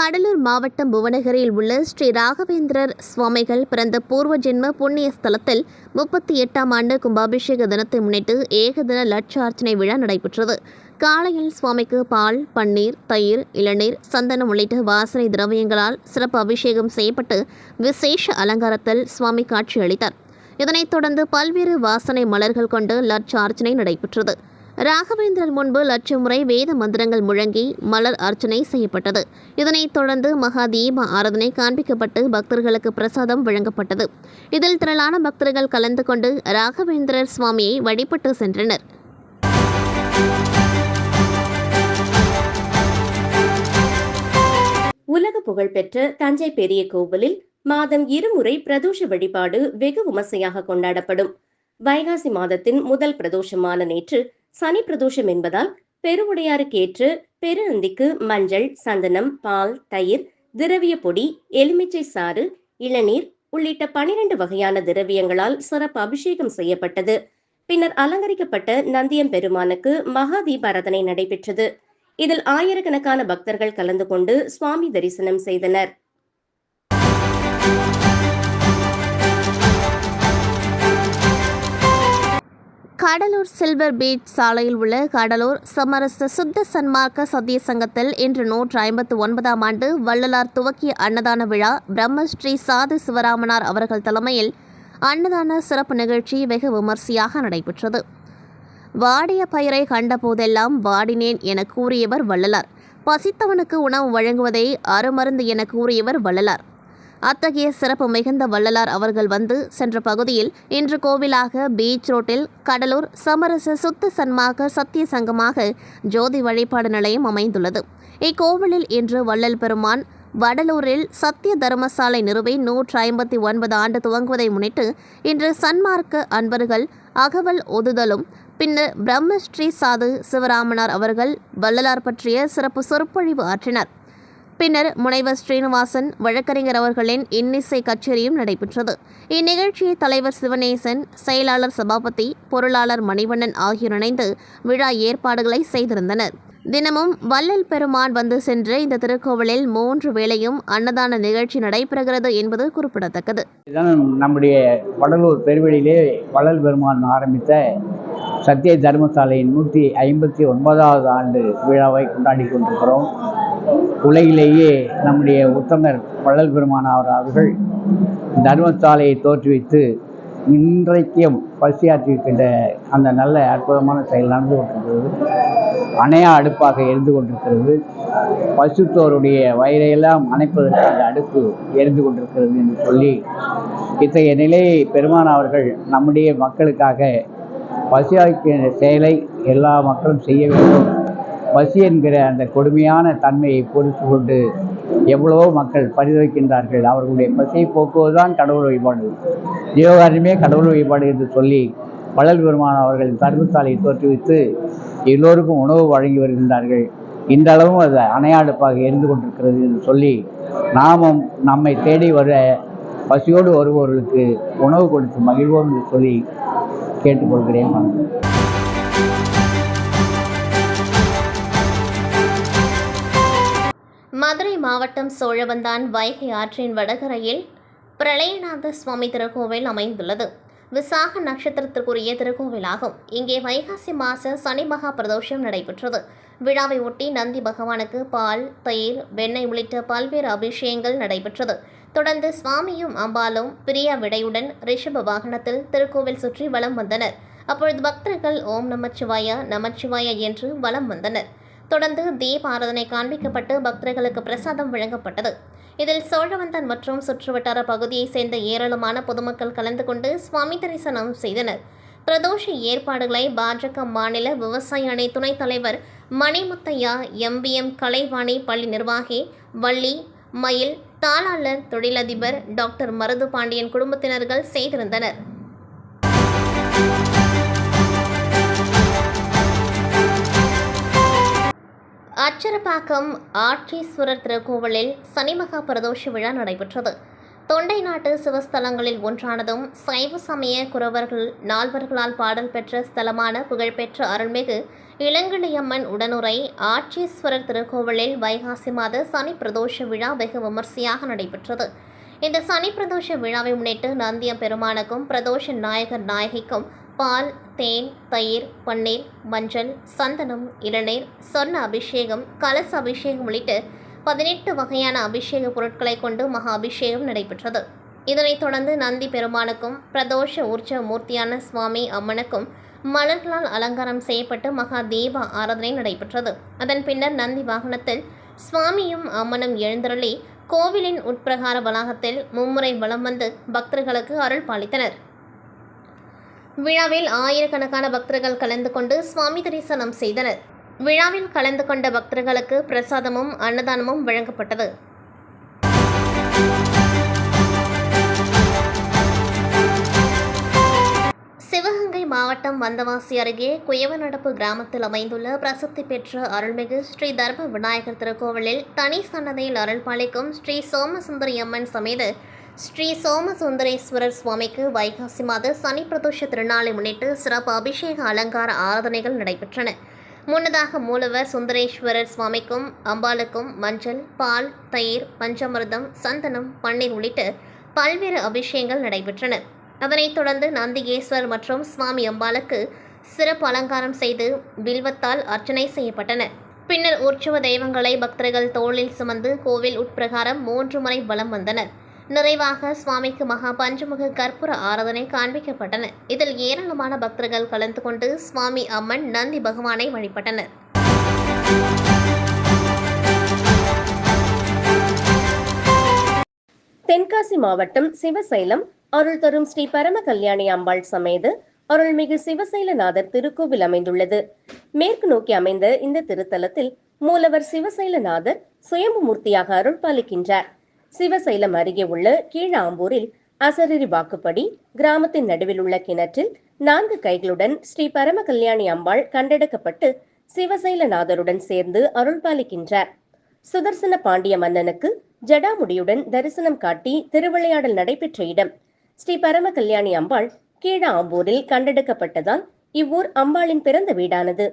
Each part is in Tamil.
கடலூர் மாவட்டம் புவனகிரியில் உள்ள ஸ்ரீ ராகவேந்திரர் சுவாமிகள் பிறந்த பூர்வ ஜென்ம புண்ணிய ஸ்தலத்தில் முப்பத்தி எட்டாம் ஆண்டு கும்பாபிஷேக தினத்தை முன்னிட்டு ஏகதின லட்சார்ச்சனை விழா நடைபெற்றது. காலையில் சுவாமிக்கு பால் பன்னீர் தயிர் இளநீர் சந்தனம் உள்ளிட்ட வாசனை திரவியங்களால் சிறப்பு அபிஷேகம் செய்யப்பட்டு விசேஷ அலங்காரத்தில் சுவாமி காட்சியளித்தார். இதனைத் தொடர்ந்து பல்வேறு வாசனை மலர்கள் கொண்டு லட்சார்ச்சனை நடைபெற்றது. ராகவேந்திரன் முன்பு லட்சம் முறை வேத மந்திரங்கள் முழங்கி மலர் அர்ச்சனை செய்யப்பட்டது. இதனைத் தொடர்ந்து மகா தீப ஆராதனை காண்பிக்கப்பட்டு பக்தர்களுக்கு பிரசாதம் வழங்கப்பட்டது. இதில் திரளான பக்தர்கள் கலந்து கொண்டு ராகவேந்திரர் சுவாமியை வழிபட்டு சென்றனர். உலக புகழ்பெற்ற தஞ்சை பெரிய கோவிலில் மாதம் இருமுறை பிரதோஷ வழிபாடு வெகு விமர்சையாக கொண்டாடப்படும். வைகாசி மாதத்தின் முதல் பிரதோஷமான நேற்று சனி பிரதோஷம் என்பதால் பெருவுடையாருக்கேற்று பெரு அந்திக்கு மஞ்சள் சந்தனம் பால் தயிர் திரவிய பொடி எலுமிச்சை சாறு இளநீர் உள்ளிட்ட பனிரெண்டு வகையான திரவியங்களால் சிறப்பு அபிஷேகம் செய்யப்பட்டது. பின்னர் அலங்கரிக்கப்பட்ட நந்தியம் பெருமானுக்கு மகா தீபாரதனை நடைபெற்றது. இதில் ஆயிரக்கணக்கான பக்தர்கள் கலந்து கொண்டு சுவாமி தரிசனம் செய்தனர். கடலூர் சில்வர் பீச் சாலையில் உள்ள கடலூர் சமரச சுத்த சன்மார்க்க சத்திய சங்கத்தில் இன்று நூற்று ஐம்பத்து ஒன்பதாம் ஆண்டு வள்ளலார் துவக்கிய அன்னதான விழா பிரம்மஸ்ரீ சாது சிவராமனார் அவர்கள் தலைமையில் அன்னதான சிறப்பு நிகழ்ச்சி வெகு விமர்சையாக நடைபெற்றது. வாடிய பயிரை கண்டபோதெல்லாம் வாடினேன் என கூறியவர் வள்ளலார். பசித்தவனுக்கு உணவு வழங்குவதை அருமருந்து என கூறியவர் வள்ளலார். அத்தகைய சிறப்பு மிகுந்த வள்ளலார் அவர்கள் வந்து சென்ற பகுதியில் இன்று கோவிலாக பீச் ரோட்டில் கடலூர் சமரச சுத்த சன்மாக சத்திய சங்கமாக ஜோதி வழிபாடு நிலையம் அமைந்துள்ளது. இக்கோவிலில் இன்று வள்ளல் பெருமான் வடலூரில் சத்திய தர்மசாலை நிறுவி நூற்று ஐம்பத்தி ஒன்பது ஆண்டு துவங்குவதை முன்னிட்டு இன்று சன்மார்க்க அன்பர்கள் அகவல் ஒதுதலும் பின்னர் பிரம்மஸ்ரீ சாது சிவராமனார் அவர்கள் வள்ளலார் பற்றிய சிறப்பு சொற்பொழிவு ஆற்றினர். பின்னர் முனைவர் ஸ்ரீனிவாசன் வழக்கறிஞர் அவர்களின் இன்னிசை கச்சேரியும் நடைபெற்றது. இந்நிகழ்ச்சியை தலைவர் சிவனேசன் செயலாளர் சபாபதி பொருளாளர் மணிவண்ணன் ஆகியோர் இணைந்து விழா ஏற்பாடுகளை செய்திருந்தனர். தினமும் வள்ளல் பெருமான் வந்து சென்று இந்த திருக்கோவிலில் மூன்று வேளையும் அன்னதான நிகழ்ச்சி நடைபெறுகிறது என்பது குறிப்பிடத்தக்கது. நம்முடைய வடலூர் பெருவெளியிலே வள்ளல் பெருமான் ஆரம்பித்த சத்திய தர்மசாலையின் நூற்றி ஐம்பத்தி ஒன்பதாவது ஆண்டு விழாவை கொண்டாடி கொண்டிருக்கிறோம். உலகிலேயே நம்முடைய உத்தமர் வள்ளல் பெருமானார் அவர்கள் தர்மசாலையை தோற்றுவித்து இன்றைக்கும் பசியாற்றிருக்கின்ற அந்த நல்ல அற்புதமான செயல் நடந்து கொண்டிருக்கிறது. அணையா அடுப்பாக எரிந்து கொண்டிருக்கிறது. பசுத்தோருடைய வயிறையெல்லாம் அணைப்பதற்கு அந்த அடுப்பு எரிந்து கொண்டிருக்கிறது என்று சொல்லி இத்தகைய நிலையை பெருமான் அவர்கள் நம்முடைய மக்களுக்காக பசியாக்கிற செயலை எல்லா மக்களும் செய்ய வேண்டும். பசி என்கிற அந்த கொடுமையான தன்மையை பொறுத்து கொண்டு எவ்வளவோ மக்கள் பரிதவிக்கின்றார்கள். அவர்களுடைய பசியை போக்குவதுதான் கடவுள் வழிபாடு. ஜீவகாரியமே கடவுள் வழிபாடு என்று சொல்லி வளல் பெருமான் அவர்கள் தர்மசாலையை தோற்றுவித்து எல்லோருக்கும் உணவு வழங்கி வருகின்றார்கள். இந்த அளவும் அது அணையாடுப்பாக எரிந்து கொண்டிருக்கிறது என்று சொல்லி நாமும் நம்மை தேடி வர பசியோடு வருபவர்களுக்கு உணவு கொடுத்து மகிழ்வோம் என்று சொல்லி கேட்டுக்கொள்கிறேன். மாவட்டம் சோழவந்தான் வைகை ஆற்றின் வடகரையில் பிரளயநாத சுவாமி திருக்கோவில் அமைந்துள்ளது. விசாக நட்சத்திரத்திற்குரிய திருக்கோவிலாகும். இங்கே வைகாசி மாச சனி மகா பிரதோஷம் நடைபெற்றது. விழாவை ஒட்டி நந்தி பகவானுக்கு பால் தயிர் வெண்ணெய் உள்ளிட்ட பல்வேறு அபிஷேகங்கள் நடைபெற்றது. தொடர்ந்து சுவாமியும் அம்பாலும் பிரியா விடையுடன் ரிஷப வாகனத்தில் திருக்கோவில் சுற்றி வலம் வந்தனர். அப்பொழுது பக்தர்கள் ஓம் நமச்சிவாய நமச்சிவாய என்று வலம் வந்தனர். தொடர்ந்து தீப ஆராதனை காண்பிக்கப்பட்டு பக்தர்களுக்கு பிரசாதம் வழங்கப்பட்டது. இதில் சோழவந்தன் மற்றும் சுற்றுவட்டார பகுதியைச் சேர்ந்த ஏராளமான பொதுமக்கள் கலந்து கொண்டு சுவாமி தரிசனம் செய்தனர். பிரதோஷ ஏற்பாடுகளை பாஜக மாநில விவசாய அணி துணைத் தலைவர் மணிமுத்தையா எம்பிஎம் கலைவாணி பள்ளி நிர்வாகி வள்ளி மயில் தாளாளர் தொழிலதிபர் டாக்டர் மருது பாண்டியன் குடும்பத்தினர்கள் செய்திருந்தனர். அச்சரப்பாக்கம் ஆட்சீஸ்வரர் திருக்கோவிலில் சனிமகா பிரதோஷ விழா நடைபெற்றது. தொண்டை நாட்டு சிவஸ்தலங்களில் ஒன்றானதும் சைவ சமய குறவர்கள் நால்வர்களால் பாடல் பெற்ற ஸ்தலமான புகழ்பெற்ற அருள்மிகு இளங்கிளியம்மன் உடனுரை ஆட்சீஸ்வரர் திருக்கோவிலில் வைகாசி மாத சனி பிரதோஷ விழா வெகு விமர்சையாக நடைபெற்றது. இந்த சனி பிரதோஷ விழாவை முன்னிட்டு நந்திய பெருமானுக்கும் பிரதோஷ நாயகர் நாயகிக்கும் பால் தேன் தயிர் பன்னீர் மஞ்சள் சந்தனம் இளநீர் சொர்ண அபிஷேகம் கலச அபிஷேகம் உள்ளிட்ட பதினெட்டு வகையான அபிஷேக பொருட்களை கொண்டு மகா அபிஷேகம் நடைபெற்றது. இதனைத் தொடர்ந்து நந்தி பெருமானுக்கும் பிரதோஷ ஊர்ஜ மூர்த்தியான சுவாமி அம்மனுக்கும் மலர்களால் அலங்காரம் செய்யப்பட்டு மகா தீப ஆராதனை நடைபெற்றது. அதன் பின்னர் நந்தி வாகனத்தில் சுவாமியும் அம்மனும் எழுந்தருளி கோவிலின் உட்பிரகார வளாகத்தில் மும்முறை வலம் வந்து பக்தர்களுக்கு அருள் பாலித்தனர். விழாவில் ஆயிரக்கணக்கான பக்தர்கள் கலந்து கொண்டு சுவாமி தரிசனம் செய்தனர். விழாவில் கலந்து கொண்ட பக்தர்களுக்கு பிரசாதமும் அன்னதானமும் வழங்கப்பட்டது. சிவகங்கை மாவட்டம் வந்தவாசி அருகே குயவநடப்பு கிராமத்தில் அமைந்துள்ள பிரசித்தி பெற்ற அருள்மிகு ஸ்ரீ தர்ம விநாயகர் திருக்கோவிலில் தனி சன்னதியில் அருள் பாலிக்கும் ஸ்ரீ சோமசுந்தரி அம்மன் சமேத ஸ்ரீ சோமசுந்தரேஸ்வரர் சுவாமிக்கு வைகாசி மாத சனி பிரதோஷ திருநாளை முன்னிட்டு சிறப்பு அபிஷேக அலங்கார ஆராதனைகள் நடைபெற்றன. முன்னதாக மூலவர் சுந்தரேஸ்வரர் சுவாமிக்கும் அம்பாளுக்கும் மஞ்சள் பால் தயிர் பஞ்சமிர்தம் சந்தனம் பன்னீர் உள்ளிட்ட பல்வேறு அபிஷேகங்கள் நடைபெற்றன. அதனைத் தொடர்ந்து நந்திகேஸ்வர் மற்றும் சுவாமி அம்பாளுக்கு சிறப்பு அலங்காரம் செய்து வில்வத்தால் அர்ச்சனை செய்யப்பட்டன. பின்னர் உற்சவ தெய்வங்களை பக்தர்கள் தோளில் சுமந்து கோவில் உட்பிரகாரம் மூன்று முறை வலம் வந்தனர். நிறைவாக சுவாமிக்கு மகா பஞ்சமுக கற்பூர ஆராதனை காண்பிக்கப்பட்டன. இதில் ஏராளமான பக்தர்கள் கலந்து கொண்டு சுவாமி அம்மன் நந்தி பகவானை வழிபட்டனர். தென்காசி மாவட்டம் சிவசைலம் அருள் தரும் ஸ்ரீ பரம கல்யாணி அம்பாள் சமேத அருள்மிகு சிவசைலநாதர் திருக்கோவில் அமைந்துள்ளது. மேற்கு நோக்கி அமைந்த இந்த திருத்தலத்தில் மூலவர் சிவசைலநாதர் சுயம்பு மூர்த்தியாக அருள் பாலிக்கின்றார் சிவசைலம் அருகே உள்ள கீழாம்பூரில் அசரீரி வாக்குப்படி கிராமத்தின் நடுவில் உள்ள கிணற்றில் நான்கு கைகளுடன் ஸ்ரீ பரம கல்யாணி அம்பாள் கண்டெடுக்கப்பட்டு சிவசைலநாதருடன் சேர்ந்து அருள்பாலிக்கின்றார். சுதர்சன பாண்டிய மன்னனுக்கு ஜடாமுடியுடன் தரிசனம் காட்டி திருவிளையாடல் நடைபெற்ற இடம். ஸ்ரீ பரம கல்யாணி அம்பாள் கீழ ஆம்பூரில் கண்டெடுக்கப்பட்டதால் இவ்வூர் அம்பாளின் பிறந்த வீடானது.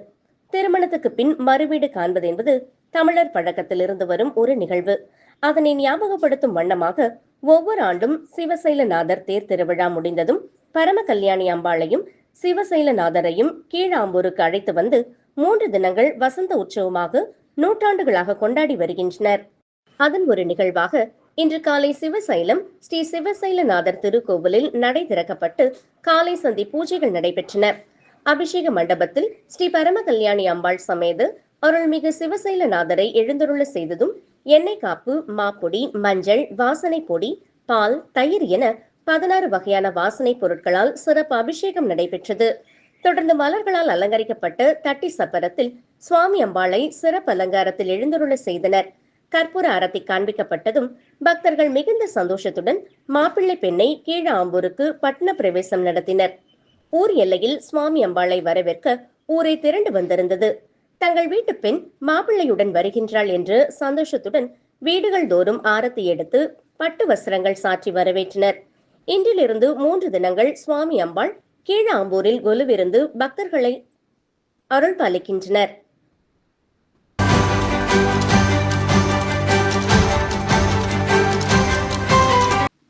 திருமணத்துக்கு பின் மறுவீடு காண்பது என்பது தமிழர் பழக்கத்தில் இருந்து வரும் ஒரு நிகழ்வு. அதனை ஞாபகப்படுத்தும் வண்ணமாக ஒவ்வொரு ஆண்டும் சிவசைலநாதர் தேர் திருவிழா முடிந்ததும் பரம கல்யாணி அம்பாளையும் சிவசைலநாதரையும் கீழாம்பூருக்கு அழைத்து வந்து மூன்று தினங்கள் வசந்த உற்சவமாக நூற்றாண்டுகளாக கொண்டாடி வருகின்றனர். அதன் ஒரு நிகழ்வாக இன்று காலை சிவசைலம் ஸ்ரீ சிவசைலநாதர் திருக்கோவிலில் நடை திறக்கப்பட்டு காலை சந்தி பூஜைகள் நடைபெற்றன. அபிஷேக மண்டபத்தில் ஸ்ரீ பரம கல்யாணி அம்பாள் சமேத அருள்மிகு சிவசைலநாதரை எழுந்தருள செய்ததும் எண்ணெய் காப்பு மாப்பொடி மஞ்சள் வாசனை பொடி பால் தயிர் என பதினாறு வகையான வாசனை பொருட்களால் சிறப்பு அபிஷேகம் நடைபெற்றது. தொடர்ந்து மலர்களால் அலங்கரிக்கப்பட்ட தட்டி சப்பரத்தில் சுவாமி அம்பாளை சிறப்பு அலங்காரத்தில் எழுந்தருள செய்தனர். கற்பூர அறத்தை காண்பிக்கப்பட்டதும் பக்தர்கள் மிகுந்த சந்தோஷத்துடன் மாப்பிள்ளை பெண்ணை கீழ ஆம்பூருக்கு பட்ன பிரவேசம் நடத்தினர். ஊர் எல்லையில் சுவாமி அம்பாளை வரவேற்க ஊரை திரண்டு வந்திருந்தது. தங்கள் வீட்டு பெண் மாப்பிள்ளையுடன் வருகின்றாள் என்று சந்தோஷத்துடன் வீடுகள் தோறும் ஆரத்தி எடுத்து பட்டு வஸ்திரங்கள் சாற்றி வரவேற்றனர். இன்றிலிருந்து மூன்று தினங்கள் சுவாமி அம்பாள் கீழாம்பூரில் கொலுவிருந்து பக்தர்களை அருள் பாலிக்கின்றனர்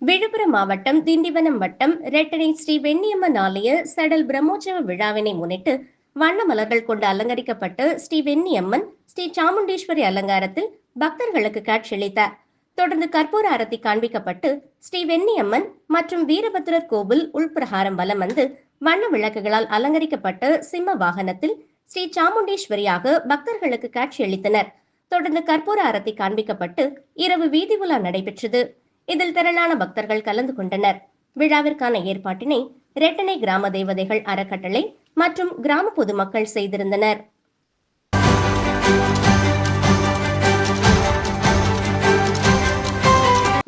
விழுப்புரம் மாவட்டம் திண்டிவனம் வட்டம் ரெட்டனை ஸ்ரீ வெண்ணியம்மன் ஆலய சடல் பிரம்மோற்சவ விழாவினை முன்னிட்டு வண்ண மலர்கள் கொண்டு அலங்கரிக்கப்பட்டு ஸ்ரீ வெண்ணியம்மன் ஸ்ரீ சாமுண்டீஸ்வரி அலங்காரத்தில் பக்தர்களுக்கு காட்சியளித்தார் தொடர்ந்து கற்பூர அரத்தி காண்பிக்கப்பட்டு ஸ்ரீ வெண்ணியம்மன் மற்றும் வீரபத்ரர் கோவில் உள்பிரகாரம் வலம் வந்து வண்ண விளக்குகளால் அலங்கரிக்கப்பட்ட சிம்ம வாகனத்தில் ஸ்ரீ சாமுண்டீஸ்வரியாக பக்தர்களுக்கு காட்சியளித்தனர் தொடர்ந்து கற்பூர அரத்தி காண்பிக்கப்பட்டு இரவு வீதி உலா நடைபெற்றது. இதில் திரளான பக்தர்கள் கலந்து கொண்டனர். விழாவிற்கான ஏற்பாட்டினை ரெட்டனை கிராம தேவதைகள் அறக்கட்டளை மற்றும் கிராம பொதுமக்கள் செய்திருந்தனர்.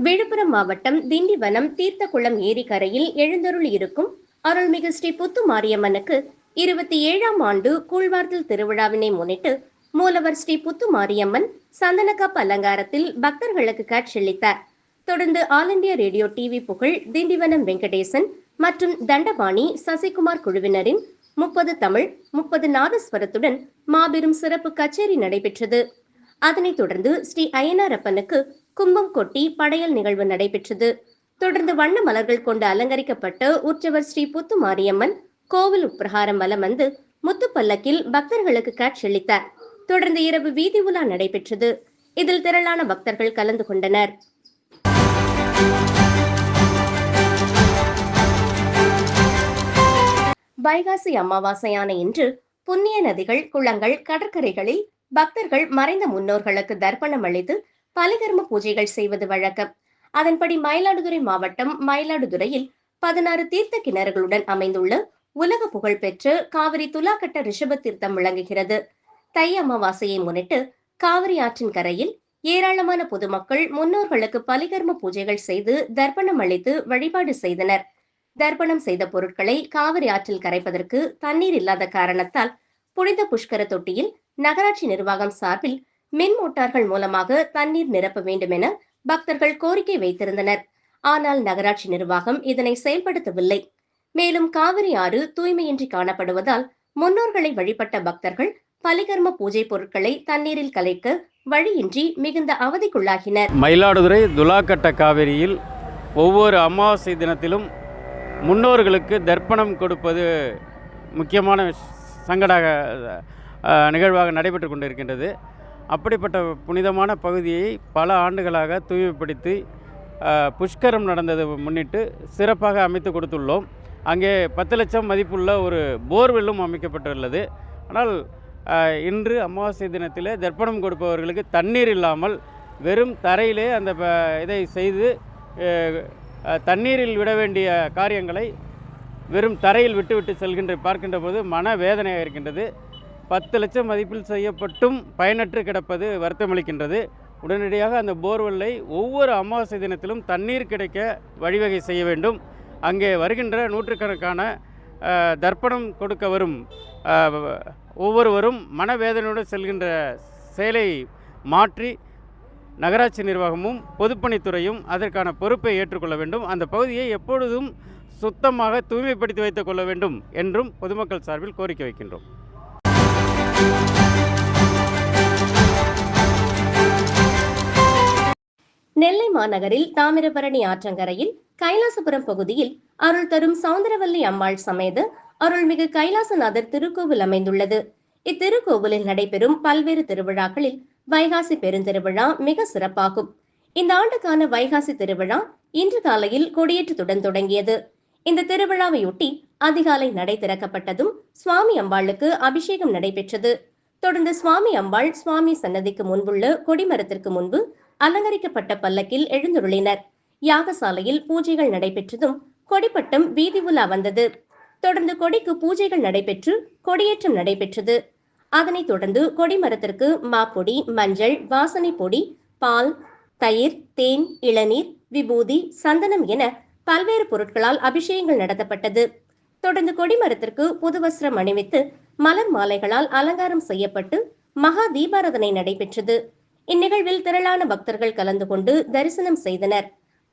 விழுப்புரம் மாவட்டம் திண்டிவனம் தீர்த்தக்குளம் ஏரிக்கரையில் எழுந்தருள் இருக்கும் அருள்மிகு ஸ்ரீ புத்து மாரியம்மனுக்கு இருபத்தி ஏழாம் ஆண்டு கூழ்வார்த்தல் திருவிழாவினை முன்னிட்டு மூலவர் ஸ்ரீ புத்து மாரியம்மன் சந்தனக்காப்பு அலங்காரத்தில் பக்தர்களுக்கு காட்சியளித்தார். தொடர்ந்து ஆல் இண்டியா ரேடியோ டிவி புகழ் திண்டிவனம் வெங்கடேசன் மற்றும் தண்டபாணி சசிகுமார் குழுவினரின் முப்பது தமிழ் முப்பது நாதஸ்வரத்துடன் மாபெரும் சிறப்பு கச்சேரி நடைபெற்றது. அதனைத் தொடர்ந்து ஸ்ரீ அய்யனாரப்பனுக்கு கும்பம் கொட்டி படையல் நிகழ்வு நடைபெற்றது. தொடர்ந்து வண்ண மலர்கள் கொண்டு அலங்கரிக்கப்பட்ட உற்சவர் ஸ்ரீ புத்து மாரியம்மன் கோவில் உட்பிரகாரம் வலம் வந்து முத்து பல்லக்கில் பக்தர்களுக்கு காட்சியளித்தார். தொடர்ந்து இரவு வீதி உலா நடைபெற்றது. இதில் திரளான பக்தர்கள் கலந்து கொண்டனர். வைகாசி அமாவாசையான இன்று புண்ணிய நதிகள் குளங்கள் கடற்கரைகளில் பக்தர்கள் மறைந்த முன்னோர்களுக்கு தர்ப்பணம் அளித்து பலிகர்ம பூஜைகள் செய்வது வழக்கம். அதன்படி மயிலாடுதுறை மாவட்டம் மயிலாடுதுறையில் பதினாறு தீர்த்த கிணறுகளுடன் அமைந்துள்ள உலக புகழ்பெற்ற காவிரி துலாக்கட்ட ரிஷப தீர்த்தம் விளங்குகிறது. தை அமாவாசையை முன்னிட்டு காவிரி ஆற்றின் கரையில் ஏராளமான பொதுமக்கள் முன்னோர்களுக்கு பலிகர்ம பூஜைகள் செய்து தர்ப்பணம் அளித்து வழிபாடு செய்தனர். தர்ப்பணம் செய்த பொருட்களை காவிரி ஆற்றில் கரைப்பதற்கு தண்ணீர் இல்லாத காரணத்தால் புனித புஷ்கர தொட்டியில் நகராட்சி நிர்வாகம் சார்பில் மின் மோட்டார்கள் மூலமாக தண்ணீர் நிரப்ப வேண்டும் என பக்தர்கள் கோரிக்கை வைத்திருந்தனர். ஆனால் நகராட்சி நிர்வாகம் இதனை செயல்படுத்தவில்லை. மேலும் காவிரி ஆறு தூய்மையின்றி காணப்படுவதால் முன்னோர்களை வழிபட்ட பக்தர்கள் பலிகர்ம பூஜை பொருட்களை தண்ணீரில் கலைக்க வழியின்றி மிகுந்த அவதிக்குள்ளாகினர். மயிலாடுதுறை துலாக்கட்ட காவிரியில் ஒவ்வொரு அமாவாசை தினத்திலும் முன்னோர்களுக்கு தர்ப்பணம் கொடுப்பது முக்கியமான சங்கடாக நிகழ்வாக நடைபெற்று கொண்டிருக்கின்றது. அப்படிப்பட்ட புனிதமான பகுதியை பல ஆண்டுகளாக தூய்மைப்படுத்தி புஷ்கரம் நடந்ததை முன்னிட்டு சிறப்பாக அமைத்து கொடுத்துள்ளோம். அங்கே பத்து லட்சம் மதிப்புள்ள ஒரு போர்வெல்லும் அமைக்கப்பட்டுள்ளது. ஆனால் இன்று அமாவாசை தினத்தில் தர்ப்பணம் கொடுப்பவர்களுக்கு தண்ணீர் இல்லாமல் வெறும் தரையிலே அந்த ப- இதை செய்து தண்ணீரில் விட வேண்டிய காரியங்களை வெறும் தரையில் விட்டுவிட்டு செல்கின்ற பார்க்கின்ற போது மன வேதனையாக இருக்கின்றது. பத்து லட்சம் மதிப்பில் செய்யப்பட்டும் பயனற்று கிடப்பது வருத்தமளிக்கின்றது. உடனடியாக அந்த போர்வெல்லை ஒவ்வொரு அமாவாசை தினத்திலும் தண்ணீர் கிடைக்க வழிவகை செய்ய வேண்டும். அங்கே வருகின்ற நூற்றுக்கணக்கான தர்ப்பணம் கொடுக்க வரும் ஒவ்வொருவரும் மனவேதனையுடன் செல்கின்ற செயலை மாற்றி நகராட்சி நிர்வாகமும் பொதுப்பணித்துறையும் அதற்கான பொறுப்பை ஏற்றுக்கொள்ள வேண்டும். அந்த பகுதியை எப்பொழுதும் சுத்தமாக தூய்மைப்படுத்தி வைத்துக் கொள்ள வேண்டும் என்றும் பொதுமக்கள் சார்பில் கோரிக்கை வைக்கின்றோம். நெல்லை மாநகரில் தாமிரபரணி ஆற்றங்கரையில் கைலாசபுரம் பகுதியில் அருள் தரும் சவுந்தரவல்லி அம்மாள் சமேத அருள்மிகு கைலாசநாதர் திருக்கோவில் அமைந்துள்ளது. இத்திருக்கோவிலில் நடைபெறும் பல்வேறு திருவிழாக்களில் வைகாசி பெருந்திருவிழா மிக சிறப்பாகும். இந்த ஆண்டுக்கான வைகாசி திருவிழா இன்று காலையில் கொடியேற்றத்துடன் தொடங்கியது. இந்த திருவிழாவையொட்டி அதிகாலை நடை திறக்கப்பட்டதும் சுவாமி அம்பாளுக்கு அபிஷேகம் நடைபெற்றது. தொடர்ந்து சுவாமி அம்பாள் சுவாமி சன்னதிக்கு முன்புள்ள கொடிமரத்திற்கு முன்பு அலங்கரிக்கப்பட்ட பல்லக்கில் எழுந்துருளினர். யாகசாலையில் பூஜைகள் நடைபெற்றதும் கொடிப்பட்டம் வீதி உலா வந்தது. தொடர்ந்து கொடிக்கு பூஜைகள் நடைபெற்று கொடியேற்றம் நடைபெற்றது. அதனைத் தொடர்ந்து கொடிமரத்திற்கு மாப்பொடி மஞ்சள் வாசனை பொடி பால் தயிர் தேன் இளநீர் விபூதி சந்தனம் என பல்வேறு பொருட்களால் அபிஷேகங்கள் நடத்தப்பட்டது. தொடர்ந்து கொடிமரத்திற்கு புது வஸ்திரம் அணிவித்து மலர் மாலைகளால் அலங்காரம் செய்யப்பட்டு மகா தீபாராதனை நடைபெற்றது. இந்நிகழ்வில் திரளான பக்தர்கள் கலந்து கொண்டு தரிசனம் செய்தனர்.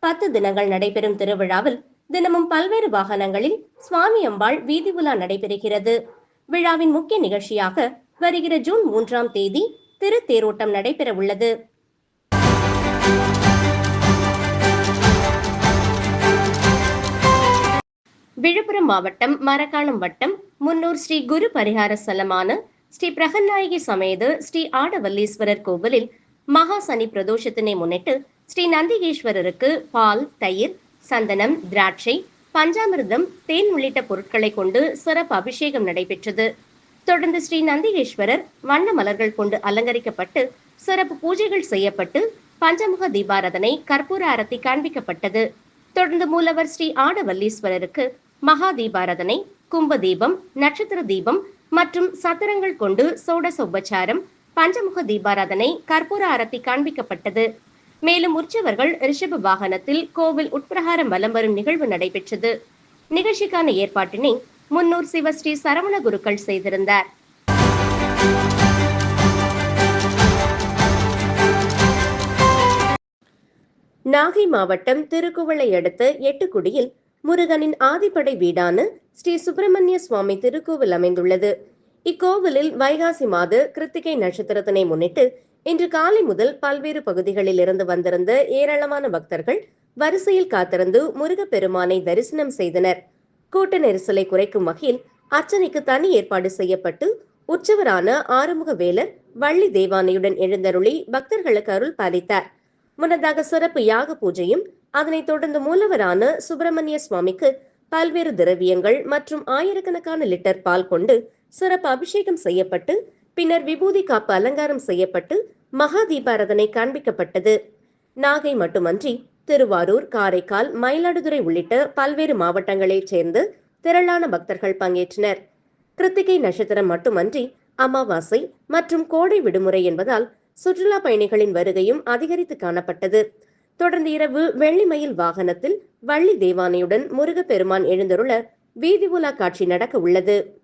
பத்து தினங்கள் நடைபெறும் திருவிழாவில் தினமும் பல்வேறு வாகனங்களில் சுவாமி அம்பாள் வீதி உலா நடைபெறுகிறது. விழாவின் முக்கிய நிகழ்ச்சியாக வருகிற ஜூன் மூன்றாம் தேதி திருத்தேரோட்டம் நடைபெற உள்ளது. விழுப்புரம் மாவட்டம் மரக்காணம் வட்டம் முன்னூர் ஸ்ரீ குரு பரிகார ஸ்தலமான ஸ்ரீ பிரகநாயகி சமேத ஸ்ரீ ஆடவல்லீஸ்வரர் கோவிலில் மகா சனி பிரதோஷத்தினை முன்னிட்டு ஸ்ரீ நந்திகேஸ்வரருக்கு பால் தயிர் சந்தனம் திராட்சை பஞ்சாமிர்தம் தேன் உள்ளிட்ட பொருட்களை கொண்டு சிறப்பு அபிஷேகம் நடைபெற்றது. தொடர்ந்து ஸ்ரீ நந்திகேஸ்வரர் வண்ண மலர்கள் கொண்டு அலங்கரிக்கப்பட்டு சிறப்பு பூஜைகள் செய்யப்பட்டு பஞ்சமுக தீபாரதனை கற்பூர அரத்தி காண்பிக்கப்பட்டது. தொடர்ந்து மூலவர் ஸ்ரீ ஆடவல்லீஸ்வரருக்கு மகா தீபாரதனை கும்ப தீபம் நட்சத்திர தீபம் மற்றும் சத்திரங்கள் கொண்டு சோடச உபச்சாரம் பஞ்சமுக தீபாராதனை கற்பூர அரத்தி காண்பிக்கப்பட்டது. மேலும் உற்சவர்கள் ரிஷப வாகனத்தில் கோவில் உட்பிரகாரம் வலம் வரும் நிகழ்வு நடைபெற்றது. நிகழ்ச்சிக்கான ஏற்பாட்டினை முன்னூர் சிவஸ்ரீ சரவண குருக்கள் செய்திருந்தார். நாகை மாவட்டம் திருக்குவளை அடுத்த எட்டுக்குடியில் முருகனின் ஆதிப்படை வீடான ஸ்ரீ சுப்பிரமணிய சுவாமி திருக்கோவில் அமைந்துள்ளது. இக்கோவிலில் வைகாசி மாத கிருத்திகை நட்சத்திரத்தினை முன்னிட்டு இன்று காலை முதல் பல்வேறு பகுதிகளில் இருந்து வந்திருந்த ஏராளமான பக்தர்கள் வரிசையில் காத்திருந்து முருகப்பெருமானை தரிசனம் செய்தனர். கூட்ட நெரிசலை குறைக்கும் வகையில் அர்ச்சனைக்கு தனி ஏற்பாடு செய்யப்பட்டு உற்சவரான ஆறுமுக வேலர் வள்ளி தேவானையுடன் எழுந்தருளி பக்தர்களுக்கு அருள் பாலித்தார். முன்னதாக சிறப்பு யாக பூஜையும் அதனைத் தொடர்ந்து மூலவரான சுப்பிரமணிய சுவாமிக்கு பல்வேறு திரவியங்கள் மற்றும் ஆயிரக்கணக்கான லிட்டர் பால் கொண்டு சிறப்பு அபிஷேகம் செய்யப்பட்டு பின்னர் விபூதி காப்பு அலங்காரம் செய்யப்பட்டு மகா தீபாரதனை காண்பிக்கப்பட்டது. நாகை மட்டுமன்றி திருவாரூர் காரைக்கால் மயிலாடுதுறை உள்ளிட்ட பல்வேறு மாவட்டங்களைச் சேர்ந்து திரளான பக்தர்கள் பங்கேற்றனர். கிருத்திகை நட்சத்திரம் மட்டுமன்றி அமாவாசை மற்றும் கோடை விடுமுறை என்பதால் சுற்றுலா பயணிகளின் வருகையும் அதிகரித்து காணப்பட்டது. தொடர்ந்து இரவு வெள்ளிமயில் வாகனத்தில் வள்ளி தேவானையுடன் முருகப்பெருமான் எழுந்தருள வீதி உலா காட்சி நடக்க உள்ளது